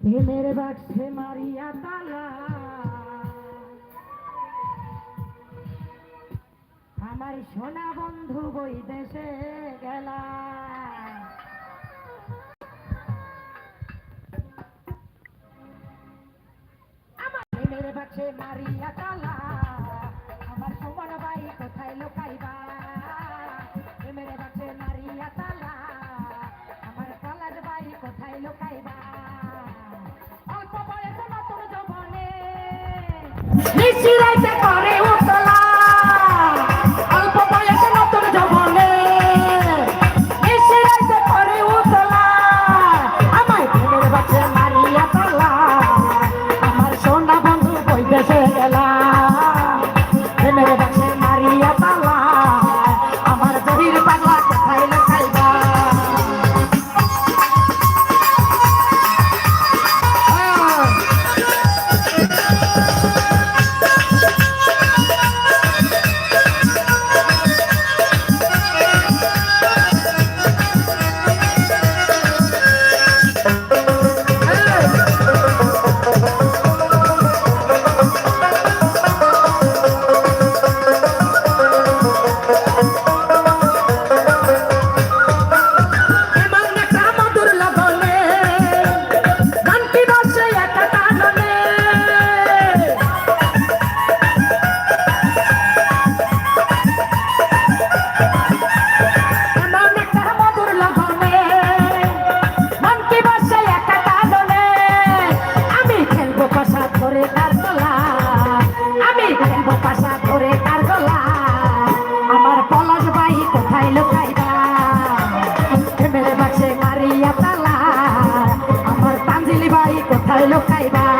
প্রেমের বাক্সে মারিয়া তালা আমার সোনা বন্ধু বই দেশে গেলা প্রেমের মারিয়া তালা। আমার সুমন ভাই কোথায় লোকাইবা? প্রেমের বাক্সে মারিয়া তালা। আমার কলার ভাই কোথায় লোকাইবা? অল্প বয়সে নতুন জবনে নিশিরাইতে করে। ধরে তার গলা। আমি খেলব পাশা ধরে তার গলা। আমার পলাশ বাই কোথায় লুকাইবা প্রেমের বাক্সে মারিয়া তালা। আমার তাঞ্জিলি বাই কোথায় লুকাইবা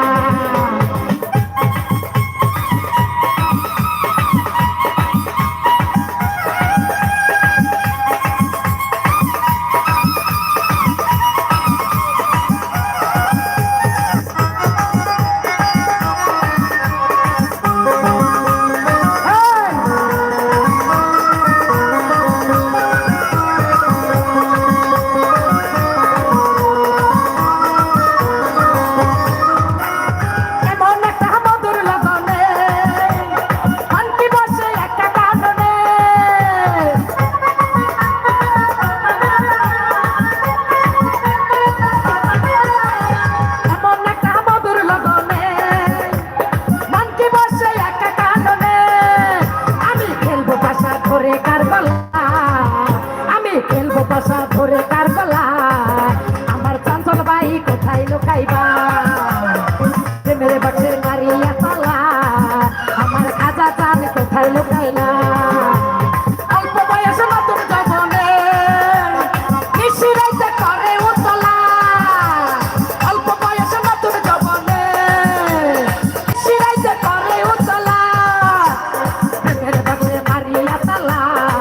por